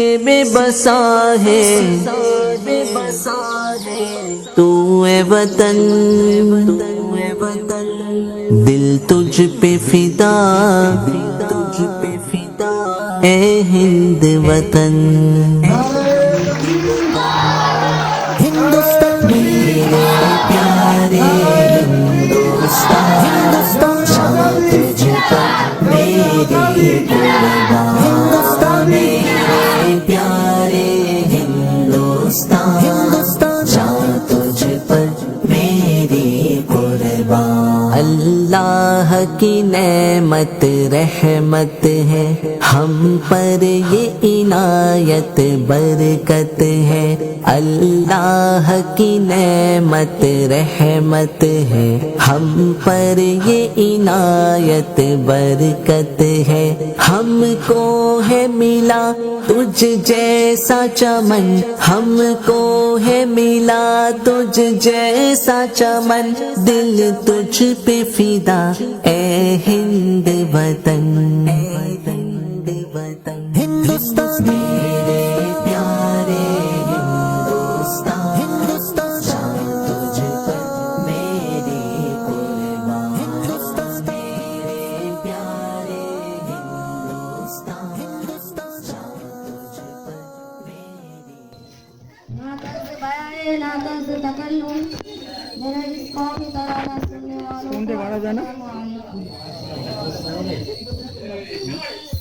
है। बेबसा है। तू है वतन वतन। दिल तुझ पे फिदा। तुझ पे फिदा ए हिंद वतन। हिंदुस्तान मेरे प्यारे हिंदुस्तान। हिंदुस्तान मेरी की नेमत, रहमत है। हम पर ये इनायत, बरकत है। अल्लाह की नेमत, रहमत है। हम पर ये इनायत, बरकत है। हमको है मिला तुझ जैसा चमन। हमको है मिला तुझ जैसा चमन। दिल तुझ पे फिदा ए हिंद वतन। हिंद वतन हिंदुस्तान। मेरे प्यारे हिंदुस्तान। हिंदुस्तान तुझ मेरी हिंदुस्तान मेरे प्यारे हिंदुस्तान। हिंदुस्तान तुझ मेरी ना ना मेरा तराना सुनने वालों सारे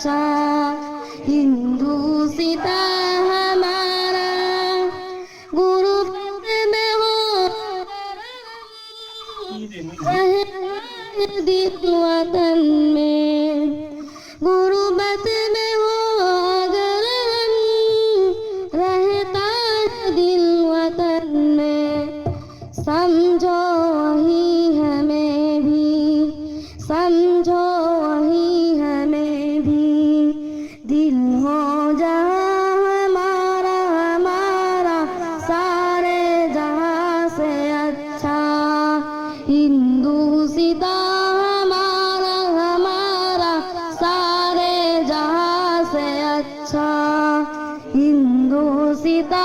अच्छा हिंदू सीता हमारा, गुरु में हो। रहे वतन में गुरुबत में हो। अगर रहता दिल वतन में, समझो हिंदू सीता हमारा हमारा सारे जहाँ से अच्छा। हिंदू सीता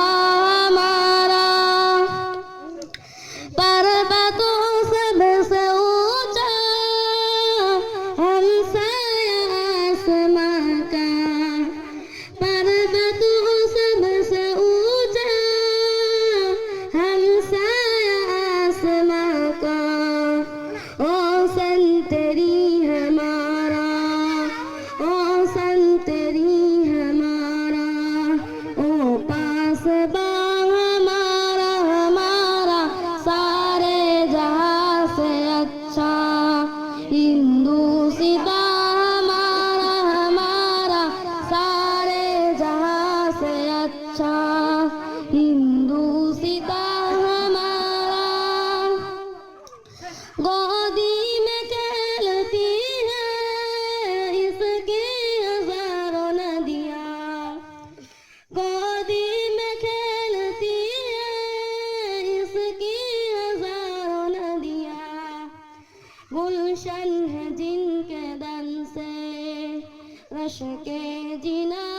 गोदी में खेलती है इसकी हजारों नदियाँ गोदी में खेलती है इसकी हजारों नदियाँ गुलशन है जिनके दन से रश के जिना